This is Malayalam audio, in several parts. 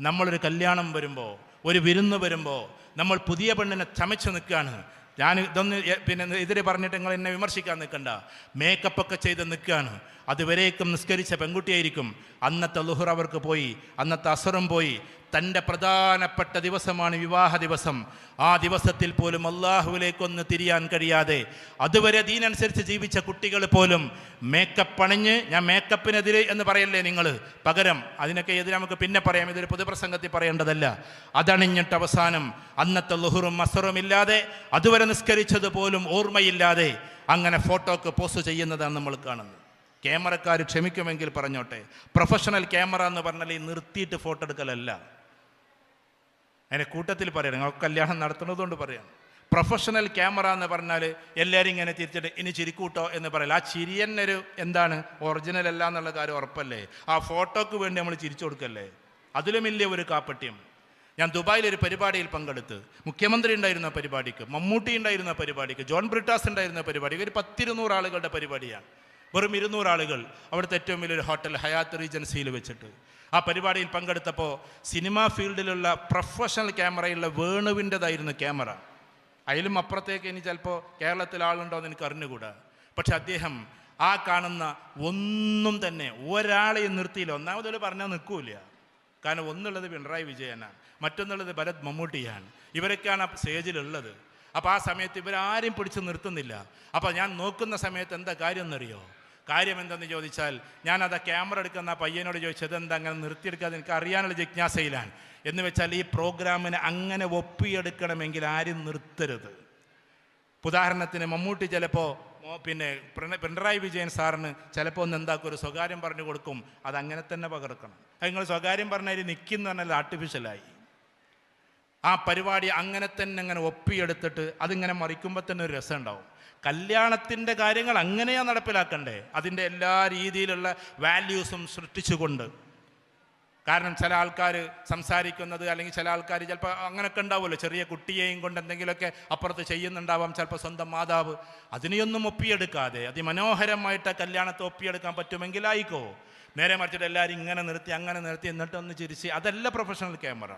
നമ്മളൊരു കല്യാണം വരുമ്പോൾ ഒരു വിരുന്ന് വരുമ്പോൾ നമ്മൾ പുതിയ പെണ്ണിനെ ചമച്ച് നിൽക്കുകയാണ്. ഞാൻ ഇതൊന്ന് പിന്നെ എതിരെ പറഞ്ഞിട്ട് നിങ്ങൾ എന്നെ വിമർശിക്കാൻ നിൽക്കണ്ട. മേക്കപ്പൊക്കെ ചെയ്ത് നിൽക്കുകയാണ്. അതുവരേക്കും നിസ്കരിച്ച പെൺകുട്ടിയായിരിക്കും. അന്നത്തെ ലുഹർ അവർക്ക് പോയി അന്നത്തെ അസുറം പോയി. തന്റെ പ്രധാനപ്പെട്ട ദിവസമാണ് വിവാഹ ദിവസം. ആ ദിവസത്തിൽ പോലും അള്ളാഹുവിലേക്കൊന്ന് തിരിയാൻ കഴിയാതെ അതുവരെ ദീനനുസരിച്ച് ജീവിച്ച കുട്ടികൾ പോലും മേക്കപ്പ് അണിഞ്ഞ് ഞാൻ മേക്കപ്പിനെതിരെ എന്ന് പറയല്ലേ നിങ്ങൾ പകരം. അതിനൊക്കെ എതിരെ നമുക്ക് പിന്നെ പറയാം. ഇതൊരു പൊതുപ്രസംഗത്തിൽ പറയേണ്ടതല്ല. അതണിഞ്ഞിട്ട് അവസാനം അന്നത്തെ ലുഹുറും അസുറും ഇല്ലാതെ അതുവരെ നിസ്കരിച്ചത് പോലും ഓർമ്മയില്ലാതെ അങ്ങനെ ഫോട്ടോക്ക് പോസ്റ്റ് ചെയ്യുന്നതാണ് നമ്മൾ കാണുന്നത്. ക്യാമറക്കാർ ക്ഷമിക്കുമെങ്കിൽ പറഞ്ഞോട്ടെ. പ്രൊഫഷണൽ ക്യാമറ എന്ന് പറഞ്ഞാൽ ഈ നിർത്തിയിട്ട് ഫോട്ടോ എടുക്കലല്ല. അതിന്റെ കൂട്ടത്തിൽ പറയണം. നിങ്ങൾ കല്യാണം നടത്തുന്നതുകൊണ്ട് പറയാം. പ്രൊഫഷണൽ ക്യാമറ എന്ന് പറഞ്ഞാൽ എല്ലാവരും ഇങ്ങനെ തിരിച്ചിട്ട് ഇനി ചിരിക്കൂട്ടോ എന്ന് പറയില്ല ആ ചിരിയെന്നൊരു എന്താണ്? ഒറിജിനൽ അല്ല എന്നുള്ള കാര്യം ഉറപ്പല്ലേ? ആ ഫോട്ടോക്ക് വേണ്ടി നമ്മൾ ചിരിച്ചു കൊടുക്കല്ലേ? അതിലും വലിയ ഒരു കാപ്പട്യം ഞാൻ ദുബായിൽ ഒരു പരിപാടിയിൽ പങ്കെടുത്ത്. മുഖ്യമന്ത്രി ഉണ്ടായിരുന്ന പരിപാടിക്ക് മമ്മൂട്ടി ഉണ്ടായിരുന്ന പരിപാടിക്ക് ജോൺ ബ്രിട്ടാസ് ഉണ്ടായിരുന്ന പരിപാടിക്ക് ഒരു പത്തിരുന്നൂറ് ആളുകളുടെ പരിപാടിയാണ്. വെറും ഇരുന്നൂറ് ആളുകൾ അവിടുത്തെ ഏറ്റവും വലിയൊരു ഹോട്ടൽ ഹയാത്ത് റീജൻസിയിൽ വെച്ചിട്ട്. ആ പരിപാടിയിൽ പങ്കെടുത്തപ്പോൾ സിനിമാ ഫീൽഡിലുള്ള പ്രൊഫഷണൽ ക്യാമറയുള്ള വേണുവിന്റെതായിരുന്നു ക്യാമറ. അതിലും അപ്പുറത്തേക്ക് ഇനി ചിലപ്പോൾ കേരളത്തിൽ ആളുണ്ടോ എന്ന് എനിക്ക് അറിഞ്ഞുകൂടാ. പക്ഷെ അദ്ദേഹം ആ കാണുന്ന ഒന്നും തന്നെ ഒരാളെയും നിർത്തിയില്ല. ഒന്നാമതൊരു പറഞ്ഞാൽ നിൽക്കൂല കാരണം ഒന്നുള്ളത് പിണറായി വിജയനാണ്. മറ്റൊന്നുള്ളത് ഭരത് മമ്മൂട്ടിയാണ്. ഇവരൊക്കെയാണ് സ്റ്റേജിലുള്ളത്. അപ്പോൾ ആ സമയത്ത് ഇവരാരും പിടിച്ച് നിർത്തുന്നില്ല. അപ്പോൾ ഞാൻ നോക്കുന്ന സമയത്ത് എന്താ കാര്യം എന്നറിയോ? കാര്യം എന്തെന്ന് ചോദിച്ചാൽ ഞാൻ അത് ക്യാമറ എടുക്കുന്ന പയ്യനോട് ചോദിച്ചത് എന്താ അങ്ങനെ നിർത്തിയെടുക്കാതെ എനിക്ക് അറിയാനുള്ള ജിജ്ഞാസയിലാണ്. എന്ന് വെച്ചാൽ ഈ പ്രോഗ്രാമിനെ അങ്ങനെ ഒപ്പിയെടുക്കണമെങ്കിൽ ആരും നിർത്തരുത്. ഉദാഹരണത്തിന് മമ്മൂട്ടി ചിലപ്പോൾ പിന്നെ പിണ- പിണറായി വിജയൻ സാറിന് ചിലപ്പോൾ ഒന്ന് എന്താക്കും ഒരു സ്വകാര്യം പറഞ്ഞു കൊടുക്കും അത് അങ്ങനെ തന്നെ പകർക്കണം. അത് നിങ്ങൾ സ്വകാര്യം പറഞ്ഞാൽ നിൽക്കുന്ന പറഞ്ഞാൽ ആർട്ടിഫിഷ്യലായി ആ പരിപാടി അങ്ങനെ തന്നെ അങ്ങനെ ഒപ്പിയെടുത്തിട്ട് അതിങ്ങനെ മറിക്കുമ്പോൾ തന്നെ ഒരു രസം ഉണ്ടാവും കല്യാണത്തിന്റെ കാര്യങ്ങൾ അങ്ങനെയാണ് നടപ്പിലാക്കണ്ടേ. അതിന്റെ എല്ലാ രീതിയിലുള്ള വാല്യൂസും സൃഷ്ടിച്ചുകൊണ്ട്. കാരണം ചില ആൾക്കാർ സംസാരിക്കുന്നത് അല്ലെങ്കിൽ ചില ആൾക്കാർ ചിലപ്പോൾ അങ്ങനെയൊക്കെ ഉണ്ടാവുമല്ലോ. ചെറിയ കുട്ടിയെയും കൊണ്ട് എന്തെങ്കിലുമൊക്കെ അപ്പുറത്ത് ചെയ്യുന്നുണ്ടാവാം ചിലപ്പോൾ സ്വന്തം മാതാവ്. അതിനെയൊന്നും ഒപ്പിയെടുക്കാതെ അതിമനോഹരമായിട്ട് കല്യാണത്തെ ഒപ്പിയെടുക്കാൻ പറ്റുമെങ്കിൽ ആയിക്കോ നേരെ മറിച്ചിട്ട് എല്ലാവരും ഇങ്ങനെ നിർത്തി അങ്ങനെ നിർത്തി എന്നിട്ടൊന്ന് ചിരിച്ച് അതല്ല പ്രൊഫഷണൽ ക്യാമറ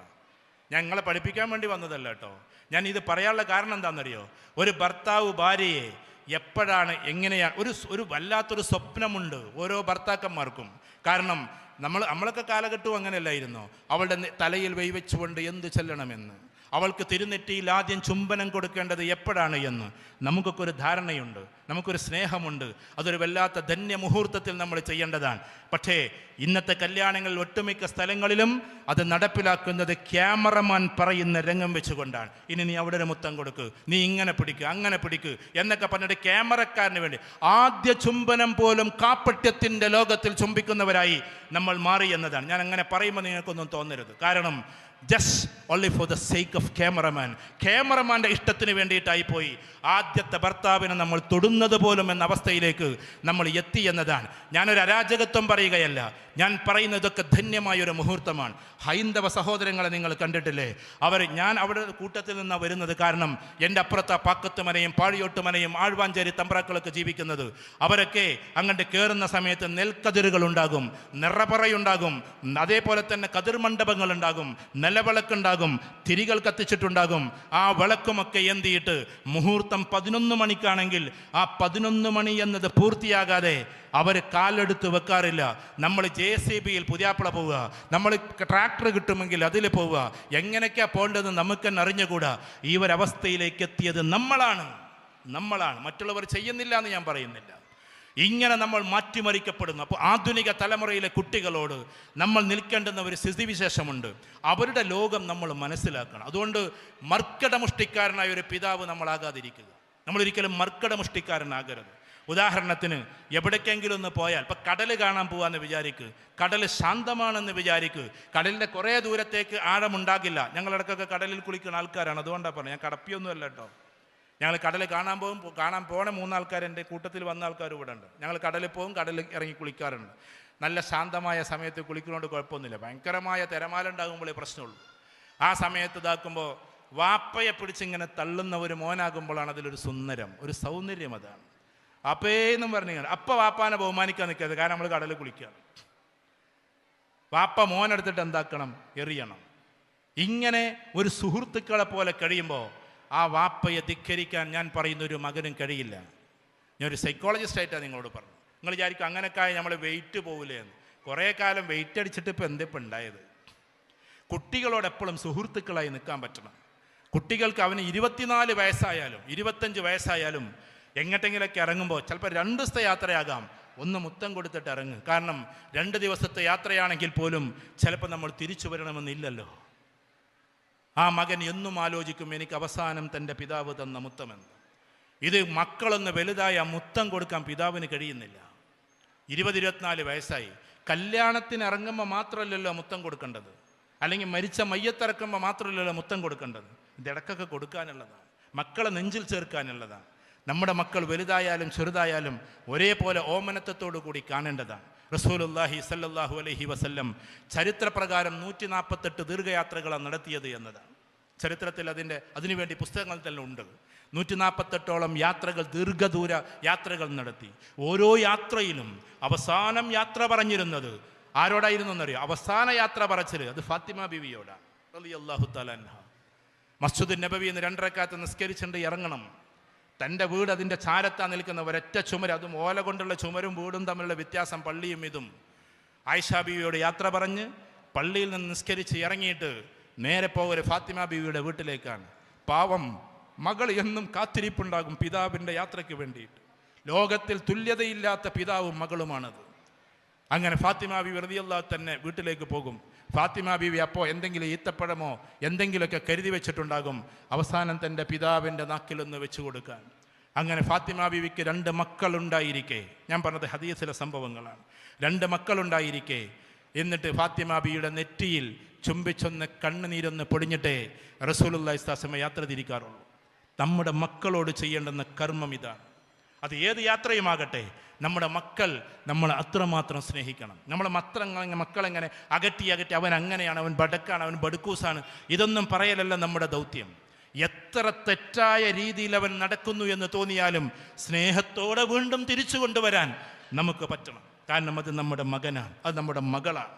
ഞങ്ങളെ പഠിപ്പിക്കാൻ വേണ്ടി വന്നതല്ല കേട്ടോ. ഞാൻ ഇത് പറയാനുള്ള കാരണം എന്താണെന്നറിയോ? ഒരു ഭർത്താവ് ഭാര്യയെ എപ്പോഴാണ് എങ്ങനെയാണ് ഒരു ഒരു വല്ലാത്തൊരു സ്വപ്നമുണ്ട് ഓരോ ഭർത്താക്കന്മാർക്കും. കാരണം നമ്മൾ നമ്മളൊക്കെ കാലഘട്ടവും അങ്ങനെയല്ലായിരുന്നോ? അവളുടെ തലയിൽ വെയ്വെച്ചുകൊണ്ട് എന്ത് ചെല്ലണമെന്ന്? അവൾക്ക് തിരുനെറ്റിയിൽ ആദ്യം ചുംബനം കൊടുക്കേണ്ടത് എപ്പോഴാണ് എന്ന് നമുക്കൊക്കെ ഒരു ധാരണയുണ്ട് നമുക്കൊരു സ്നേഹമുണ്ട് അതൊരു വല്ലാത്ത ധന്യ മുഹൂർത്തത്തിൽ നമ്മൾ ചെയ്യേണ്ടതാണ്. പക്ഷേ ഇന്നത്തെ കല്യാണങ്ങളിൽ ഒട്ടുമിക്ക സ്ഥലങ്ങളിലും അത് നടപ്പിലാക്കുന്നത് ക്യാമറമാൻ പറയുന്ന രംഗം വെച്ചുകൊണ്ടാണ്. ഇനി നീ അവിടെ ഒരു മുത്തം കൊടുക്ക് നീ ഇങ്ങനെ പിടിക്ക് അങ്ങനെ പിടിക്ക് എന്നൊക്കെ പറഞ്ഞിട്ട് ക്യാമറക്കാരന് വേണ്ടി ആദ്യ ചുംബനം പോലും കാപ്പട്യത്തിന്റെ ലോകത്തിൽ ചുംബിക്കുന്നവരായി നമ്മൾ മാറി എന്നതാണ്. ഞാൻ അങ്ങനെ പറയുമ്പോൾ നിങ്ങൾക്കൊന്നും തോന്നരുത്. കാരണം just only for the sake of cameraman ക്യാമറമാൻ്റെ ഇഷ്ടത്തിന് വേണ്ടിയിട്ടായി പോയി ആദ്യത്തെ ഭർത്താവിനെ നമ്മൾ തൊടുന്നത് പോലും എന്ന അവസ്ഥയിലേക്ക് നമ്മൾ എത്തി എന്നതാണ്. ഞാനൊരു അരാജകത്വം പറയുകയല്ല. ഞാൻ പറയുന്നതൊക്കെ ധന്യമായൊരു മുഹൂർത്തമാണ്. ഹൈന്ദവ സഹോദരങ്ങളെ നിങ്ങൾ കണ്ടിട്ടില്ലേ? അവർ ഞാൻ അവിടെ കൂട്ടത്തിൽ നിന്നാണ് വരുന്നത് കാരണം എന്റെ അപ്പുറത്തെ പാഴിയോട്ട് മനയും ആഴ്വാഞ്ചേരി തമ്പ്രാക്കളൊക്കെ ജീവിക്കുന്നത്. അവരൊക്കെ അങ്ങോട്ട് കയറുന്ന സമയത്ത് നെൽക്കതിരുകൾ ഉണ്ടാകും നിറപറയുണ്ടാകും അതേപോലെ തന്നെ കതിർ മണ്ഡപങ്ങൾ ഉണ്ടാകും നിലവിളക്കുണ്ടാകും തിരികൾ കത്തിച്ചിട്ടുണ്ടാകും. ആ വിളക്കുമൊക്കെ എന്തിയിട്ട് മുഹൂർത്തം പതിനൊന്ന് മണിക്കാണെങ്കിൽ ആ പതിനൊന്ന് മണി എന്നത് പൂർത്തിയാകാതെ അവർ കാലെടുത്ത് വെക്കാറില്ല. നമ്മൾ ജെ സി ബിയിൽ പുതിയാപ്പിള പോവുക. നമ്മൾ ട്രാക്ടർ കിട്ടുമെങ്കിൽ അതിൽ പോവുക. എങ്ങനെയൊക്കെയാണ് പോകേണ്ടത് നമുക്ക് അറിഞ്ഞുകൂടാ. ഈ ഒരവസ്ഥയിലേക്ക് എത്തിയത് നമ്മളാണ്. നമ്മളാണ്. മറ്റുള്ളവർ ചെയ്യുന്നില്ല എന്ന് ഞാൻ പറയുന്നില്ല. ഇങ്ങനെ നമ്മൾ മാറ്റിമറിക്കപ്പെടുന്നു. അപ്പോൾ ആധുനിക തലമുറയിലെ കുട്ടികളോട് നമ്മൾ നിൽക്കേണ്ടുന്ന ഒരു സ്ഥിതിവിശേഷമുണ്ട്. അവരുടെ ലോകം നമ്മൾ മനസ്സിലാക്കണം. അതുകൊണ്ട് മർക്കടമുഷ്ടിക്കാരനായ ഒരു പിതാവ് നമ്മളാകാതിരിക്കുക. നമ്മളൊരിക്കലും മർക്കടമുഷ്ടിക്കാരനാകരുത്. ഉദാഹരണത്തിന് എവിടേക്കെങ്കിലും ഒന്ന് പോയാൽ ഇപ്പം കടൽ കാണാൻ പോകാമെന്ന് വിചാരിക്ക്. കടൽ ശാന്തമാണെന്ന് വിചാരിക്ക്. കടലിന്റെ കുറേ ദൂരത്തേക്ക് ആഴമുണ്ടാകില്ല. ഞങ്ങളിടക്കൊക്കെ കടലിൽ കുളിക്കുന്ന ആൾക്കാരാണ്. അതുകൊണ്ടാണ് പറഞ്ഞത്. ഞാൻ കടപ്പിയൊന്നുമല്ല കേട്ടോ. ഞങ്ങൾ കടൽ കാണാൻ പോകും കാണാൻ പോണ മൂന്നാൾക്കാർ എന്റെ കൂട്ടത്തിൽ വന്ന ആൾക്കാർ ഇവിടെ ഉണ്ട്. ഞങ്ങൾ കടലിൽ പോകും കടലിൽ ഇറങ്ങി കുളിക്കാറുണ്ട്. നല്ല ശാന്തമായ സമയത്ത് കുളിക്കുന്നതുകൊണ്ട് കുഴപ്പമൊന്നുമില്ല. ഭയങ്കരമായ തിരമാല ഉണ്ടാകുമ്പോഴേ പ്രശ്നമുള്ളൂ. ആ സമയത്ത് ഇതാക്കുമ്പോൾ വാപ്പയെ പിടിച്ചിങ്ങനെ തള്ളുന്ന ഒരു മോനാകുമ്പോഴാണ് അതിലൊരു സുന്ദരം ഒരു സൗന്ദര്യം അതാണ്. അപ്പേന്നും പറഞ്ഞു അപ്പ വാപ്പാനെ ബഹുമാനിക്കാൻ നിൽക്കരുത് കാരണം നമ്മൾ കടലിൽ കുളിക്കുകയാണ് വാപ്പ മോനെടുത്തിട്ട് എന്താക്കണം? എറിയണം. ഇങ്ങനെ ഒരു സുഹൃത്തുക്കളെ പോലെ കഴിയുമ്പോൾ ആ വാപ്പയെ ധിക്കരിക്കാൻ ഞാൻ പറയുന്ന ഒരു മകനും കഴിയില്ല. ഞാനൊരു സൈക്കോളജിസ്റ്റായിട്ടാണ് നിങ്ങളോട് പറഞ്ഞു നിങ്ങൾ വിചാരിക്കും അങ്ങനെക്കായ നമ്മൾ വെയിറ്റ് പോകില്ലേ എന്ന് കുറേ കാലം വെയിറ്റ് അടിച്ചിട്ട് ഇപ്പോൾ എന്തിപ്പോൾ ഉണ്ടായത്? കുട്ടികളോട് എപ്പോഴും സുഹൃത്തുക്കളായി നിൽക്കാൻ പറ്റണം. കുട്ടികൾക്ക് അവന് ഇരുപത്തിനാല് വയസ്സായാലും ഇരുപത്തഞ്ച് വയസ്സായാലും എങ്ങോട്ടെങ്കിലൊക്കെ ഇറങ്ങുമ്പോൾ ചിലപ്പോൾ രണ്ട് ദിവസത്തെ യാത്രയാകാം. ഒന്ന് മുത്തം കൊടുത്തിട്ട് ഇറങ്ങും. കാരണം രണ്ട് ദിവസത്തെ യാത്രയാണെങ്കിൽ പോലും ചിലപ്പോൾ നമ്മൾ തിരിച്ചു വരണമെന്നില്ലല്ലോ. ആ മകൻ എന്നും ആലോചിക്കും എനിക്ക് അവസാനം തന്റെ പിതാവ് തന്ന മുത്തമെന്ന്. ഇത് മക്കളൊന്ന് വലുതായി മുത്തം കൊടുക്കാൻ പിതാവിന് കഴിയുന്നില്ല. ഇരുപത് ഇരുപത്തിനാല് വയസ്സായി. കല്യാണത്തിന് ഇറങ്ങുമ്പോൾ മാത്രമല്ലല്ലോ മുത്തം കൊടുക്കേണ്ടത്. അല്ലെങ്കിൽ മരിച്ച മയ്യത്തിറക്കുമ്പോൾ മാത്രമല്ലല്ലോ മുത്തം കൊടുക്കേണ്ടത്. ഇടക്കൊക്കെ കൊടുക്കാനുള്ളതാണ്. മക്കളെ നെഞ്ചിൽ ചേർക്കാനുള്ളതാണ്. നമ്മുടെ മക്കൾ വലുതായാലും ചെറുതായാലും ഒരേപോലെ ഓമനത്വത്തോടു കൂടി കാണേണ്ടതാണ്. റസൂലുല്ലാഹി സല്ലല്ലാഹു അലൈഹി വസല്ലം ചരിത്രപ്രകാരം നൂറ്റി നാൽപ്പത്തെട്ട് ദീർഘയാത്രകളാണ് നടത്തിയത് എന്നതാണ്. ചരിത്രത്തിൽ അതിന്റെ അതിനുവേണ്ടി പുസ്തകങ്ങൾ തന്നെ ഉണ്ട്. നൂറ്റി നാൽപ്പത്തെട്ടോളം യാത്രകൾ ദീർഘദൂര യാത്രകൾ നടത്തി. ഓരോ യാത്രയിലും അവസാനം യാത്ര പറഞ്ഞിരുന്നത് ആരോടായിരുന്നു എന്നറിയോ? അവസാന യാത്ര പറച്ചിൽ അത് ഫാത്തിമ ബിവിയോടാണ് അള്ളാഹു തലാൻഹ മസ്ജിദ് നബവി എന്ന് രണ്ടരക്കാലത്ത് നിസ്കരിച്ചുകൊണ്ട് ഇറങ്ങണം. തന്റെ വീട് അതിന്റെ ചാരത്താ നിൽക്കുന്ന ഒരൊറ്റ ചുമര് അതും ഓല കൊണ്ടുള്ള ചുമരും വീടും തമ്മിലുള്ള വ്യത്യാസം പള്ളിയും ഇതും. ആയിഷാ ബീവിയോട് യാത്ര പറഞ്ഞ് പള്ളിയിൽ നിന്ന് നിസ്കരിച്ച് ഇറങ്ങിയിട്ട് നേരെ പോകരു ഫാത്തിമ ബീവിയുടെ വീട്ടിലേക്കാണ്. പാവം മകൾ എന്നും കാത്തിരിപ്പുണ്ടാകും പിതാവിന്റെ യാത്രയ്ക്ക് വേണ്ടിയിട്ട്. ലോകത്തിൽ തുല്യതയില്ലാത്ത പിതാവും മകളുമാണത്. അങ്ങനെ ഫാത്തിമ ബി റതിയല്ലാ തന്നെ വീട്ടിലേക്ക് പോകും. ഫാത്തിമ ബീവി അപ്പോൾ എന്തെങ്കിലും ഈത്തപ്പഴമോ എന്തെങ്കിലുമൊക്കെ കരുതി വെച്ചിട്ടുണ്ടാകും. അവസാനം തന്റെ പിതാവിന്റെ നാക്കിലൊന്ന് വെച്ചു കൊടുക്കാൻ. അങ്ങനെ ഫാത്തിമ ബീവിക്ക് രണ്ട് മക്കളുണ്ടായിരിക്കെ. ഞാൻ പറഞ്ഞത് ഹദീസിലെ സംഭവങ്ങളാണ്. രണ്ട് മക്കളുണ്ടായിരിക്കെ. എന്നിട്ട് ഫാത്തിമ ബിയുടെ നെറ്റിയിൽ ചുംബിച്ചൊന്ന് കണ്ണുനീരൊന്ന് പൊടിഞ്ഞിട്ടേ റസൂലുള്ള ഇസ്താസമ യാത്ര തിരിക്കാറുള്ളൂ. നമ്മുടെ മക്കളോട് ചെയ്യേണ്ടുന്ന കർമ്മം ഇതാണ്. അത് ഏത് യാത്രയുമാകട്ടെ നമ്മുടെ മക്കൾ നമ്മൾ അത്രമാത്രം സ്നേഹിക്കണം. നമ്മളെ മത്ര മക്കളെങ്ങനെ അകറ്റി അകറ്റി അവൻ അങ്ങനെയാണ് അവൻ ബടക്കാണ് അവൻ ബടുക്കൂസാണ് ഇതൊന്നും പറയലല്ല നമ്മുടെ ദൗത്യം. എത്ര തെറ്റായ രീതിയിൽ അവൻ നടക്കുന്നു എന്ന് തോന്നിയാലും സ്നേഹത്തോടെ വീണ്ടും തിരിച്ചു കൊണ്ടുവരാൻ നമുക്ക് പറ്റണം. കാരണം അത് നമ്മുടെ മകനാണ് അത് നമ്മുടെ മകളാണ്.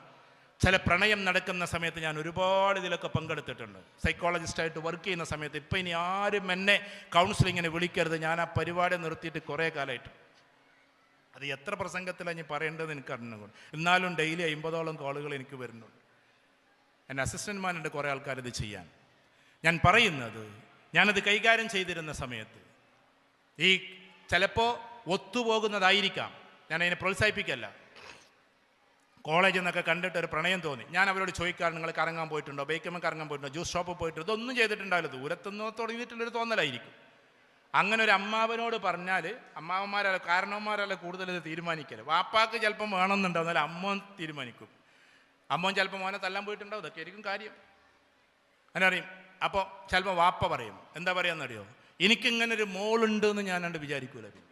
ചില പ്രണയം നടക്കുന്ന സമയത്ത് ഞാൻ ഒരുപാട് ഇതിലൊക്കെ പങ്കെടുത്തിട്ടുണ്ട്. സൈക്കോളജിസ്റ്റായിട്ട് വർക്ക് ചെയ്യുന്ന സമയത്ത് ഇപ്പം ഇനി ആരും എന്നെ കൗൺസിലിങ്ങിനെ വിളിക്കരുത്. ഞാൻ ആ പരിപാടി നിർത്തിയിട്ട് കുറേ കാലമായിട്ട് അത് എത്ര പ്രസംഗത്തിലാണ് ഞാൻ പറയേണ്ടത് എനിക്ക് അറിഞ്ഞുകൊണ്ട് എന്നാലും ഡെയിലി അമ്പതോളം കോളുകൾ എനിക്ക് വരുന്നുണ്ട്. എന്റെ അസിസ്റ്റന്റ്മാരുണ്ട് കുറേ ആൾക്കാർ ഇത് ചെയ്യാൻ. ഞാൻ പറയുന്നത് ഞാനത് കൈകാര്യം ചെയ്തിരുന്ന സമയത്ത് ഈ ചിലപ്പോൾ ഒത്തുപോകുന്നതായിരിക്കാം. ഞാൻ അതിനെ പ്രോത്സാഹിപ്പിക്കല്ല. കോളേജിൽ നിന്നൊക്കെ കണ്ടിട്ട് ഒരു പ്രണയം തോന്നി. ഞാൻ അവരോട് ചോദിക്കാറ് നിങ്ങൾ കറങ്ങാൻ പോയിട്ടുണ്ടോ? ബേക്കുമ്പോൾ കറങ്ങാൻ പോയിട്ടുണ്ടോ? ജ്യൂസ് ഷോപ്പിൽ പോയിട്ടുണ്ടോ? ഇതൊന്നും ചെയ്തിട്ടുണ്ടാവില്ല. ദൂരത്തുനിന്ന് തുടങ്ങിയിട്ടുള്ളൊരു തോന്നലായിരിക്കും. അങ്ങനെ ഒരു അമ്മാവനോട് പറഞ്ഞാൽ അമ്മാവന്മാരല്ല കാരണവന്മാരല്ല കൂടുതൽ ഇത് തീരുമാനിക്കൽ. വാപ്പാക്ക് ചിലപ്പം വേണമെന്നുണ്ടാവും എന്നാൽ അമ്മ തീരുമാനിക്കും. അമ്മോൻ ചിലപ്പോൾ മോനെ തല്ലാൻ പോയിട്ടുണ്ടാവും ഇതൊക്കെ ആയിരിക്കും കാര്യം. അങ്ങനെ അറിയും അപ്പോൾ ചിലപ്പോൾ വാപ്പ പറയും എന്താ പറയുക എനിക്കിങ്ങനെ ഒരു മോളുണ്ട് എന്ന് ഞാൻ കണ്ട് വിചാരിക്കൂല പിന്നെ.